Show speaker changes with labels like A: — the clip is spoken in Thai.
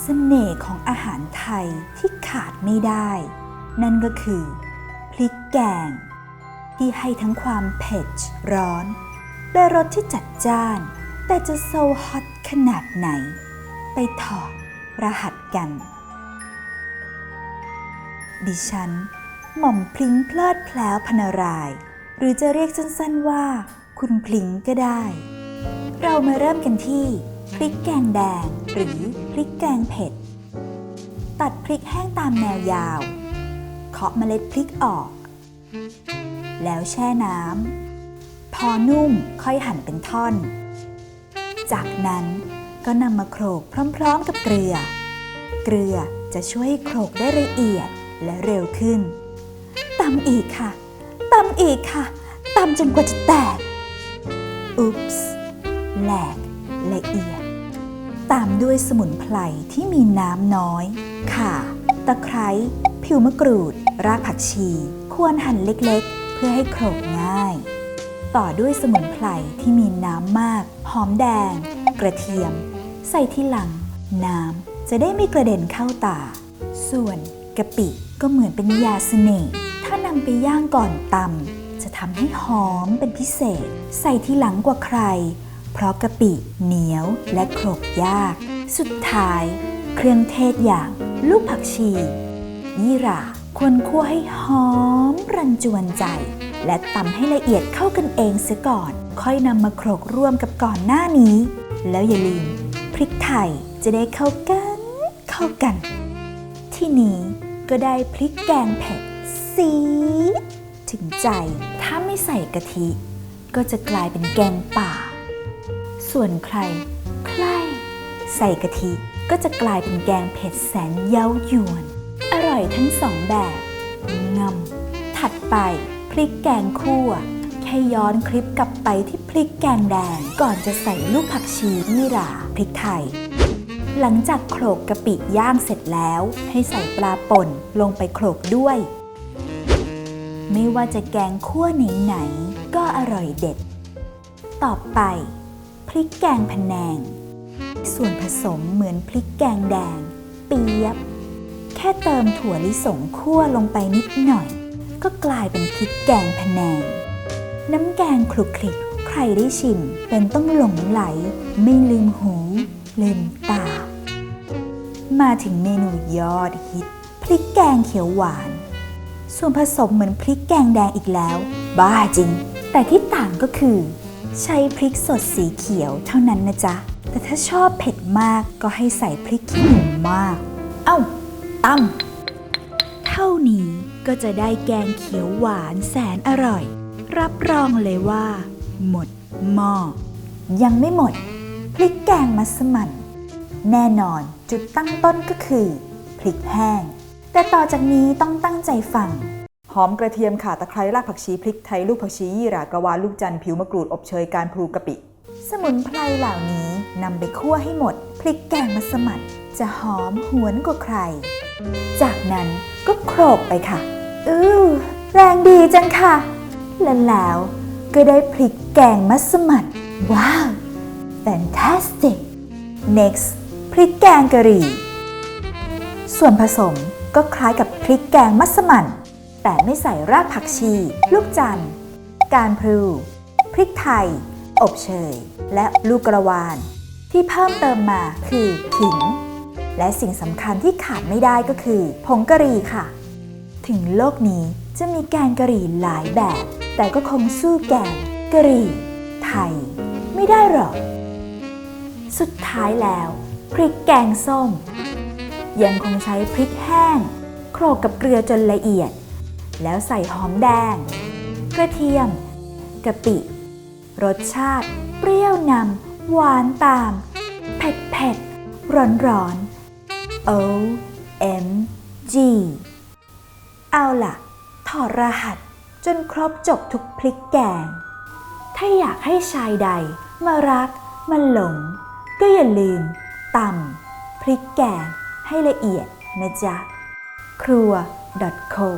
A: เสน่ห์ของอาหารไทยที่ขาดไม่ได้ นั่นก็คือพริกแกง ที่ให้ทั้งความเผ็ดร้อน และรสที่จัดจ้าน แต่จะโซฮอตขนาดไหน ไปถอดรหัสกัน ดิฉัน หม่อมพลิงเพลิดแพล้วพนาราย หรือจะเรียกสั้นๆว่า คุณพลิงก็ได้ เรามาเริ่มกันที่พริกแกงแดง หรือพริกแกงเผ็ด ตัดพริกแห้งตามแนวยาว เคาะเมล็ดพริกออก แล้วแช่น้ำ พอนุ่มค่อยหั่นเป็นท่อน จากนั้นก็นำมาโขลกพร้อมๆกับเกลือ เกลือจะช่วยให้โขลกได้ละเอียดและเร็วขึ้นตำอีกค่ะตำอีกค่ะตำจนกว่าจะแตก อุ๊ปส์แหลกละเอียด ตามด้วยสมุนไพรที่มีน้ำน้อย ข่า ตะไคร้ ผิวมะกรูด รากผักชี ควรหั่นเล็กๆ เพื่อให้โขลกง่าย ต่อด้วยสมุนไพรที่มีน้ำมาก หอมแดง กระเทียม ใส่ที่หลัง น้ำจะได้ไม่กระเด็นเข้าตา ส่วนกะปิก็เหมือนเป็นยาเสน่ห์ถ้านำไปย่างก่อนตำจะทำให้หอมเป็นพิเศษ ใส่ที่หลังกว่าใคร เพราะกะปิเหนียวและโขลกยาก สุดท้าย เครื่องเทศอย่างลูกผักชี ยี่หร่าควรคั่วให้หอมรันจวนใจ และตำให้ละเอียดเข้ากันเองเสียก่อน ค่อยนำมาโขลกร่วมกับก่อนหน้านี้ แล้วอย่าลืม พริกไทยจะได้เข้ากัน เข้ากัน ที่นี้ก็ได้พริกแกงเผ็ดสีถึงใจถ้าไม่ใส่กะทิ ก็จะกลายเป็นแกงป่า ส่วนใคร ใคร ใส่กะทิก็จะกลายเป็นแกงเผ็ดแสนเย้ายวน อร่อยทั้งสองแบบงำถัดไปพริกแกงคั่วแค่ย้อนคลิปกลับไปที่พริกแกงแดง ก่อนจะใส่ลูกผักชียี่หร่าพริกไทย หลังจากโขลกกะปิย่างเสร็จแล้ว ให้ใส่ปลาป่นลงไปโขลกด้วย ไม่ว่าจะแกงคั่วไหนๆก็อร่อยเด็ด ต่อไป พริกแกงพะแนง ส่วนผสมเหมือนพริกแกงแดง เปียบ แค่เติมถั่วลิสงคั่วลงไปนิดหน่อย ก็กลายเป็นพริกแกงพะแนง น้ำแกงคลุกคลิกใครได้ชิมเป็นต้องหลงไหล ไม่ลืมหูลืมตา มาถึงเมนูยอดฮิต พริกแกงเขียวหวาน ส่วนผสมเหมือนพริกแกงแดงอีกแล้ว บ้าจริง แต่ที่ต่างก็คือ ใช้พริกสดสีเขียวเท่านั้นนะจ๊ะ แต่ถ้าชอบเผ็ดมากก็ให้ใส่พริกขี้หนูมาก เอ้าตั้มเท่านี้ก็จะได้แกงเขียวหวานแสนอร่อย รับรองเลยว่า หมดหม้อ ยังไม่หมด พริกแกงมัสมั่น แน่นอนจุดตั้งต้นก็คือ พริกแห้ง แต่ต่อจากนี้ต้องตั้งใจฟัง
B: หอมกระเทียมข่าตะไคร้รากผักชีพริกไทยลูกผักชียี่หร่ากระวานลูกจันทร์ผิวมะกรูดอบเชยการพลูกะปิ
A: สมุนไพรเหล่านี้นำไปคั่วให้หมด พริกแกงมัสมั่นจะหอมหวนกว่าใคร จากนั้นก็โขลกไปค่ะ อือแรงดีจังค่ะ และแล้วก็ได้พริกแกงมัสมั่นว้าว fantastic next พริกแกงกะหรี่ ส่วนผสมก็คล้ายกับพริกแกงมัสมั่น แต่ไม่ใส่รากผักชี ลูกจันทร์การพลูพริกไทย อบเชย และลูกกระวาน ที่เพิ่มเติมมาคือขิง และสิ่งสำคัญที่ขาดไม่ได้ก็คือผงกะหรี่ค่ะ ถึงโลกนี้จะมีแกงกะหรี่หลายแบบ แต่ก็คงสู้แกงกะหรี่ ไทย ไม่ได้หรอก สุดท้ายแล้วพริกแกงส้ม ยังคงใช้พริกแห้งโขลกกับเกลือจนละเอียด แล้วใส่หอมแดง กระเทียม กะปิ รสชาติ เปรี้ยวนำ หวานตาม เผ็ดเผ็ดร้อนร้อนๆ O M G เอาล่ะ ถอดรหัสจนครบจบทุกพริกแกง ถ้าอยากให้ชายใดมารัก มาหลง ก็อย่าลืมตำพริกแกงให้ละเอียดนะจ๊ะ ครัว .co